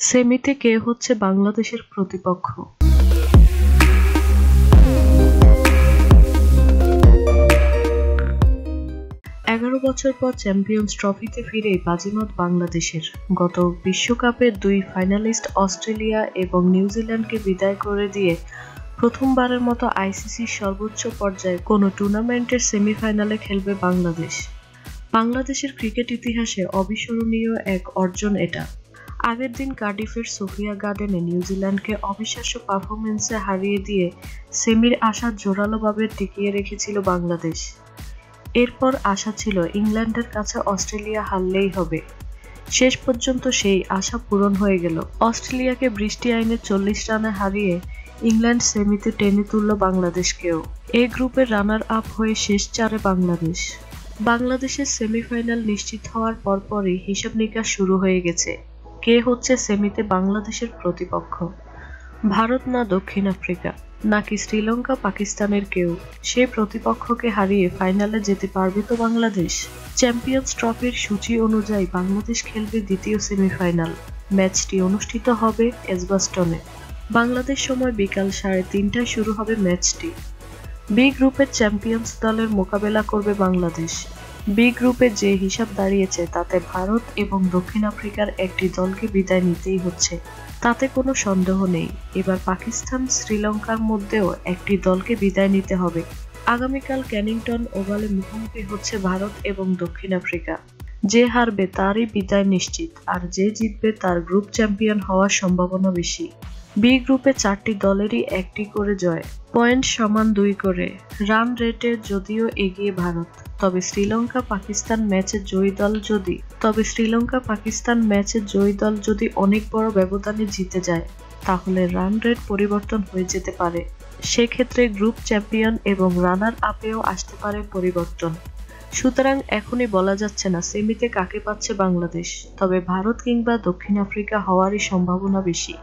সেমিতে কে হচ্ছে বাংলাদেশের প্রতিপক্ষ? এগারো বছর পর চ্যাম্পিয়ন্স ট্রফিতে ফিরে বাজিমাত বাংলাদেশের। গত বিশ্বকাপের দুই ফাইনালিস্ট অস্ট্রেলিয়া এবং নিউজিল্যান্ডকে বিদায় করে দিয়ে প্রথমবারের মতো আইসিসির সর্বোচ্চ পর্যায়ে কোনো টুর্নামেন্টের সেমিফাইনালে খেলবে বাংলাদেশ। বাংলাদেশের ক্রিকেট ইতিহাসে অবিস্মরণীয় এক অর্জন এটা। আগের দিন কার্ডিফের সোফিয়া গার্ডেনে নিউজিল্যান্ডকে অবিশ্বাস্য পারফরমেন্সে হারিয়ে দিয়ে সেমির আশা জোরালোভাবে টিকিয়ে রেখেছিল বাংলাদেশ। এরপর আশা ছিল ইংল্যান্ডের কাছে অস্ট্রেলিয়া হারলেই হবে। শেষ পর্যন্ত সেই আশা পূরণ হয়ে গেল। অস্ট্রেলিয়াকে বৃষ্টি আইনে চল্লিশ রানে হারিয়ে ইংল্যান্ড সেমিতে টেনে তুলল বাংলাদেশকেও। এ গ্রুপের রানার আপ হয়ে শেষ চারে বাংলাদেশ। বাংলাদেশের সেমিফাইনাল নিশ্চিত হওয়ার পরপরই হিসাব নিকাশ শুরু হয়ে গেছে। কে হচ্ছে সেমিতে বাংলাদেশের প্রতিপক্ষ? ভারত না দক্ষিণ আফ্রিকা? নাকি শ্রীলঙ্কা, পাকিস্তানের কেউ? সেই প্রতিপক্ষকে হারিয়ে ফাইনালে যেতে পারবে তো বাংলাদেশ? চ্যাম্পিয়ন্স ট্রফির সূচি অনুযায়ী বাংলাদেশ খেলবে দ্বিতীয় সেমিফাইনাল। ম্যাচটি অনুষ্ঠিত হবে এসবাস্টনে। বাংলাদেশ সময় বিকাল সাড়ে তিনটায় শুরু হবে ম্যাচটি। বি গ্রুপের চ্যাম্পিয়ন্স দলের মোকাবেলা করবে বাংলাদেশ। বি গ্রুপে যে হিসাব দাঁড়িয়েছে, তাতে ভারত এবং দক্ষিণ আফ্রিকার একটি দলকে বিদায় নিতেই হচ্ছে। তাতে কোনো সন্দেহ নেই। এবার পাকিস্তান শ্রীলঙ্কার মধ্যেও একটি দলকে বিদায় নিতে হবে। আগামীকাল ক্যানিংটন ওভালে মুখোমুখি হচ্ছে ভারত এবং দক্ষিণ আফ্রিকা। যে হারবে তারই বিদায় নিশ্চিত, আর যে জিতবে তার গ্রুপ চ্যাম্পিয়ন হওয়ার সম্ভাবনা বেশি। বি গ্রুপে চারটি দলেরই একটি করে জয়। পয়েন্ট সমান দুই করে। রান রেটে যদিও এগিয়ে ভারত। তবে শ্রীলঙ্কা পাকিস্তান ম্যাচে জয়ী দল যদি তবে শ্রীলঙ্কা পাকিস্তান ম্যাচে জয়ী দল যদি অনেক বড় ব্যবধানে জিতে যায়, তাহলে রান রেট পরিবর্তন হয়ে যেতে পারে। সেক্ষেত্রে গ্রুপ চ্যাম্পিয়ন এবং রানার আপেও আসতে পারে পরিবর্তন। সুতরাং এখনই বলা যাচ্ছে না সেমিতে কাকে পাচ্ছে বাংলাদেশ। তবে ভারত কিংবা দক্ষিণ আফ্রিকা হওয়ারই সম্ভাবনা বেশি।